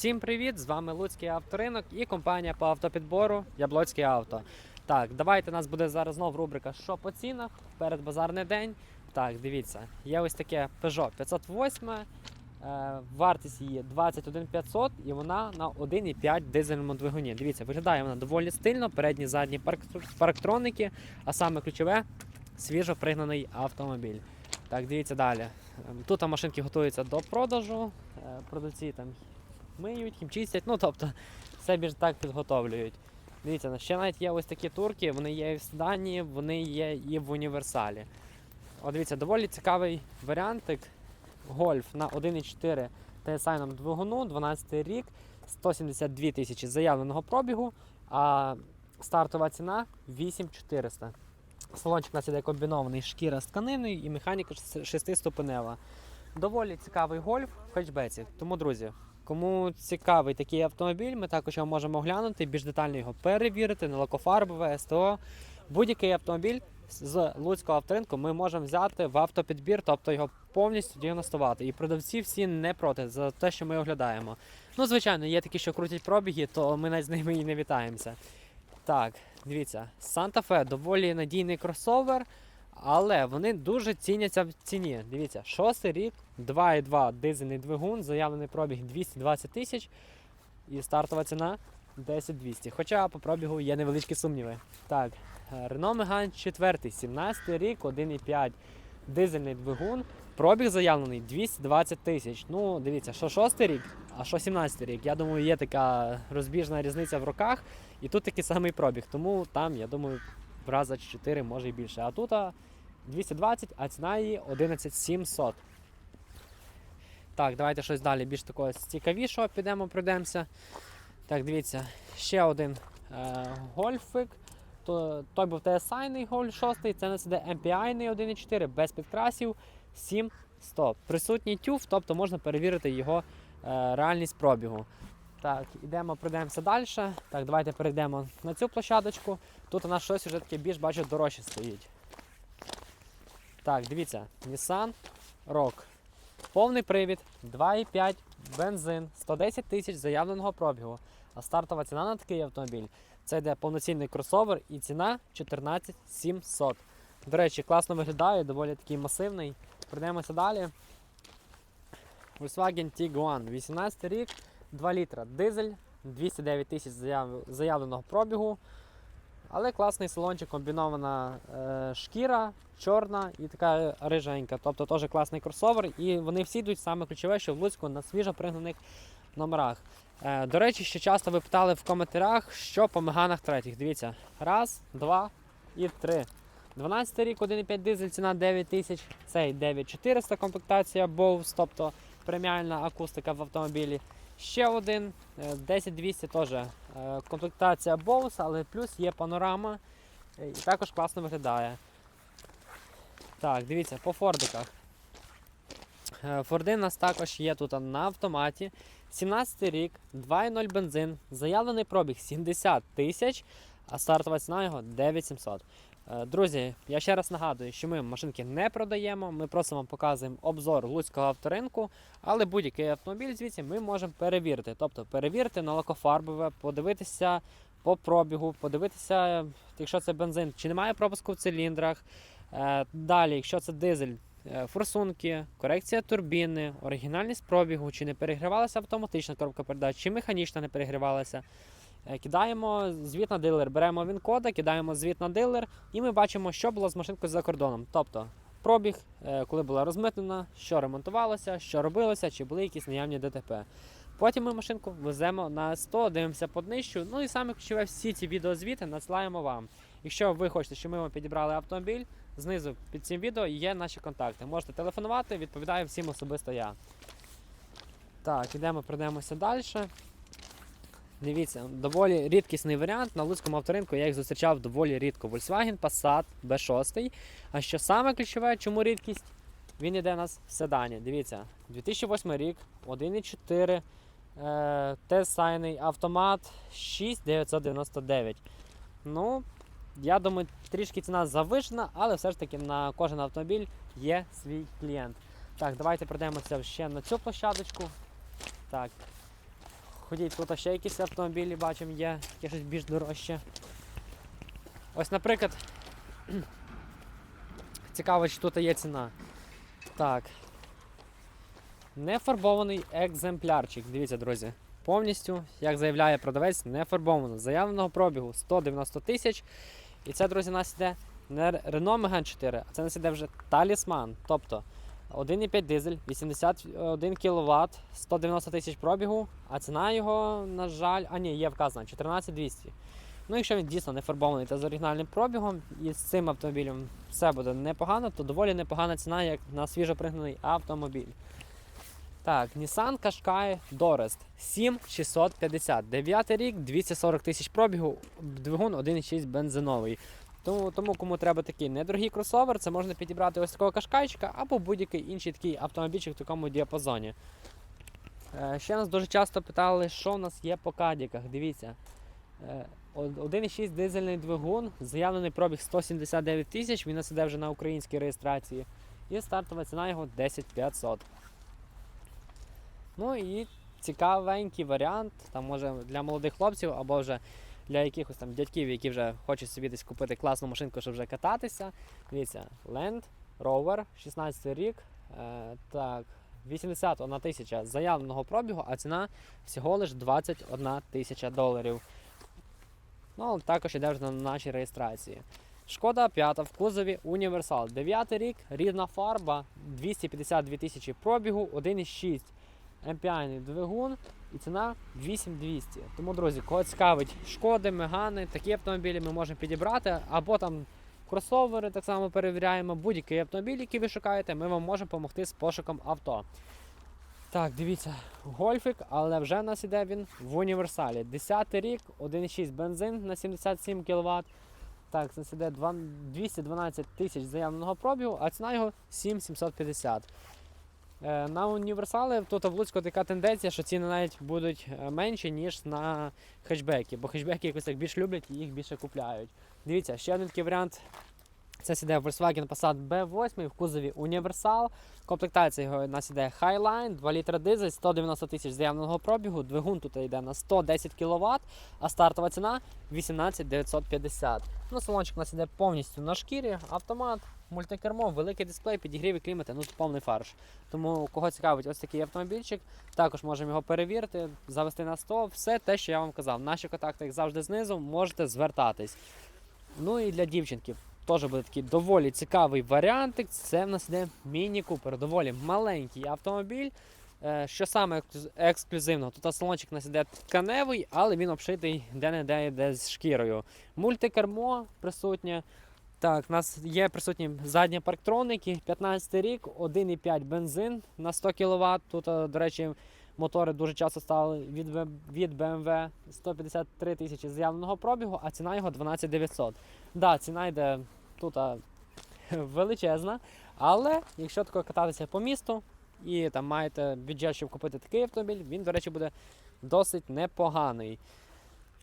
Всім привіт! З вами Луцький авторинок і компанія по автопідбору Яблоцьке авто. Так, давайте у нас буде зараз знов рубрика Що по цінах перед базарний день. Так, дивіться, є ось таке Peugeot 508. Е, вартість її 21 500 і вона на 1,5 дизельному двигуні. Дивіться, виглядає вона доволі стильно, передні задні парк- парктроники, а саме ключове свіжо пригнаний автомобіль. Так, дивіться далі. Ем, Тут машинки готуються до продажу. е, Продавці там миють, хімчистять, ну тобто все більш так підготовлюють. Дивіться, ще навіть є ось такі турки, вони є і в седані, вони є і в універсалі. От дивіться, доволі цікавий варіантик. Гольф на 1,4 TSI двигуну, 12 рік, 172 тисячі заявленого пробігу, а стартова ціна 8400. Салончик у нас іде комбінований шкіра з тканиною і механіка 6-ступенева. Доволі цікавий гольф в хетчбеці. Тому, друзі, кому цікавий такий автомобіль, ми також його можемо оглянути, більш детально його перевірити на лакофарбове, СТО. Будь-який автомобіль з Луцького авторинку ми можемо взяти в автопідбір, тобто його повністю діагностувати. І продавці всі не проти за те, що ми оглядаємо. Ну, звичайно, є такі, що крутять пробіги, то ми навіть з ними і не вітаємося. Так, дивіться, Santa Fe доволі надійний кросовер, але вони дуже ціняться в ціні. Дивіться, шостий рік, 2,2 дизельний двигун, заявлений пробіг 220 тисяч і стартова ціна 10 200. Хоча по пробігу є невеличкі сумніви. Так, Renault Megane 4, 17 рік, 1,5 дизельний двигун. Пробіг заявлений 220 тисяч. Ну, дивіться, що 6 рік, а що 17 рік. Я думаю, є така розбіжна різниця в роках. І тут такий самий пробіг. Тому там, я думаю, в раза 4, може і більше. А тут 220, а ціна її 11 700. Так, давайте щось далі більш такого цікавішого підемо, пройдемося. Так, дивіться, ще один е, гольфик. То, той був TSI гольф 6, це нас іде MPI 1.4 без підкрасів 7100. Присутній тюф, тобто можна перевірити його е, реальність пробігу. Так, ідемо, пройдемося далі. Так, давайте перейдемо на цю площадочку. Тут у нас щось вже таке більш бачу дорожче стоїть. Так, дивіться, Nissan Rogue. Повний привід, 2,5 бензин, 110 тисяч заявленого пробігу. А стартова ціна на такий автомобіль це йде повноцінний кросовер і ціна 14 700. До речі, класно виглядає, доволі такий масивний. Пройдемося далі. Volkswagen Tiguan, 18 рік, 2 літра дизель, 209 тисяч заявленого пробігу. Але класний салончик, комбінована е, шкіра, чорна і така риженька. Тобто теж класний кросовер. І вони всі йдуть саме ключове, що в Луцьку на свіжо пригнаних номерах. Е, до речі, ще часто ви питали в коментарях, що по меганах третіх. Дивіться, раз, два і три. 12 рік, 1,5 дизель, ціна 9 тисяч, цей 9400 комплектація Bose, тобто преміальна акустика в автомобілі. Ще один е, 10200 теж е, комплектація Bose, але плюс є панорама е, і також класно виглядає. Так, дивіться, по фордиках. Е, Форди у нас також є тут на автоматі. 17 рік, 2,0 бензин, заявлений пробіг 70 тисяч, а стартова ціна його 9700. Е, Друзі, я ще раз нагадую, що ми машинки не продаємо, ми просто вам показуємо обзор луцького авторинку, але будь-який автомобіль звідси ми можемо перевірити. Тобто перевірити на лакофарбове, подивитися по пробігу, подивитися, якщо це бензин, чи немає пропуску в циліндрах. Е, Далі, якщо це дизель, е, форсунки, корекція турбіни, оригінальність пробігу, чи не перегрівалася автоматична коробка передач, чи механічна не перегрівалася. Е, Кидаємо звіт на дилер, беремо він кода, кидаємо звіт на дилер, і ми бачимо, що було з машинкою за кордоном. Тобто пробіг, е, коли була розмитнена, що ремонтувалося, що робилося, чи були якісь наявні ДТП. Потім ми машинку веземо на 100, дивимося по днищу. Ну і саме ключове, всі ці відеозвіти надсилаємо вам. Якщо ви хочете, щоб ми вам підібрали автомобіль, знизу під цим відео є наші контакти. Можете телефонувати, відповідаю всім особисто я. Так, ідемо, пройдемося далі. Дивіться, доволі рідкісний варіант. На Луцькому авторинку я їх зустрічав доволі рідко. Volkswagen Passat B6. А що саме ключове, чому рідкість? Він іде у нас в седані. Дивіться, 2008 рік, 1,4 е, автомат 6999. Ну, я думаю, трішки ціна завишена, але все ж таки на кожен автомобіль є свій клієнт. Так, давайте пройдемося ще на цю площадочку. Так. Ходіть, тут ще якісь автомобілі бачимо, є, є щось більш дорожче. Ось, наприклад, цікаво, чи тут є ціна. Так. Нефарбований екземплярчик. Дивіться, друзі. Повністю, як заявляє продавець, не фарбовано. Заявленого пробігу 190 тисяч. І це, друзі, нас йде не Renault Megane 4, а це нас іде вже талісман. Тобто 1,5 дизель, 81 кВт, 190 тисяч пробігу, а ціна його, на жаль, а ні, є вказана 14200. Ну, якщо він дійсно не фарбований та з оригінальним пробігом, і з цим автомобілем все буде непогано, то доволі непогана ціна, як на свіжопригнаний автомобіль. Так, Nissan Qashqai Dorest 7650. 9 рік, 240 тисяч пробігу, двигун 1,6 бензиновий. Тому, тому кому треба такий недорогий кросовер, це можна підібрати ось такого кашкайчика або будь-який інший такий автомобільчик в такому діапазоні. Е, ще нас дуже часто питали, що в нас є по кадіках. Дивіться. Е, од- 1,6 дизельний двигун, заявлений пробіг 179 тисяч, він нас іде вже на українській реєстрації. І стартова ціна його 10500. Ну і цікавенький варіант, там може для молодих хлопців або вже для якихось там дядьків, які вже хочуть собі десь купити класну машинку, щоб вже кататися. Дивіться, Land Rover, 16 рік. Е, так, 81 тисяча заявленого пробігу, а ціна всього лиш 21 тисяча доларів. Ну, також іде вже на нашій реєстрації. Шкода 5 в кузові Універсал. 9 рік, рідна фарба, 252 тисячі пробігу, 1,6 MPI двигун і ціна 8200. Тому, друзі, кого цікавить шкоди, мегани, такі автомобілі ми можемо підібрати, або там кросовери так само перевіряємо. Будь-який автомобіль, який ви шукаєте, ми вам можемо допомогти з пошуком авто. Так, дивіться, гольфик, але вже в нас іде він в універсалі. 10 рік, 1,6 бензин на 77 кВт. Так, це іде 212 тисяч заявленого пробігу, а ціна його 7750. Е, На універсали тут в така тенденція, що ціни навіть будуть е, менші, ніж на хетчбеки, бо хетчбеки якось так більш люблять і їх більше купляють. Дивіться, ще один такий варіант. Це сіде Volkswagen Passat B8 в кузові Універсал. Комплектація його нас іде Highline, 2 літра дизель, 190 тисяч заявленого пробігу. Двигун тут йде на 110 кВт, а стартова ціна 18 950. Ну, салончик у нас іде повністю на шкірі, автомат, мультикермо, великий дисплей, підігрів і клімати, ну повний фарш. Тому кого цікавить ось такий автомобільчик, також можемо його перевірити, завести на 100, все те, що я вам казав. Наші контакти, як завжди, знизу, можете звертатись. Ну і для дівчинки теж буде такий доволі цікавий варіантик. Це в нас іде міні-купер, доволі маленький автомобіль. Е, Що саме ексклюзивно, тут салончик у нас іде тканевий, але він обшитий де-не-де йде з шкірою. Мультикермо присутнє. Так, у нас є присутні задні парктроники, 15 рік, 1,5 бензин на 100 кВт. Тут, е, до речі, мотори дуже часто стали від, від BMW 153 тисячі заявленого пробігу, а ціна його 12 900. Да, ціна йде тут величезна, але якщо тако кататися по місту і там маєте бюджет, щоб купити такий автомобіль, він, до речі, буде досить непоганий.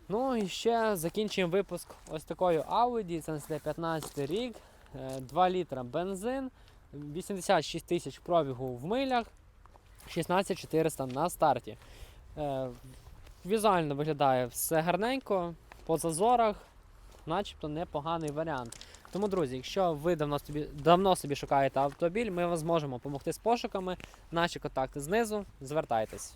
Ну і ще закінчуємо випуск ось такою Audi, це у 15 рік, е, 2 літра бензин, 86 тисяч пробігу в милях, 16400 на старті. Е, Візуально виглядає все гарненько, по зазорах, начебто непоганий варіант. Тому, друзі, якщо ви давно собі, давно собі шукаєте автомобіль, ми вам зможемо допомогти з пошуками. Наші контакти знизу. Звертайтесь.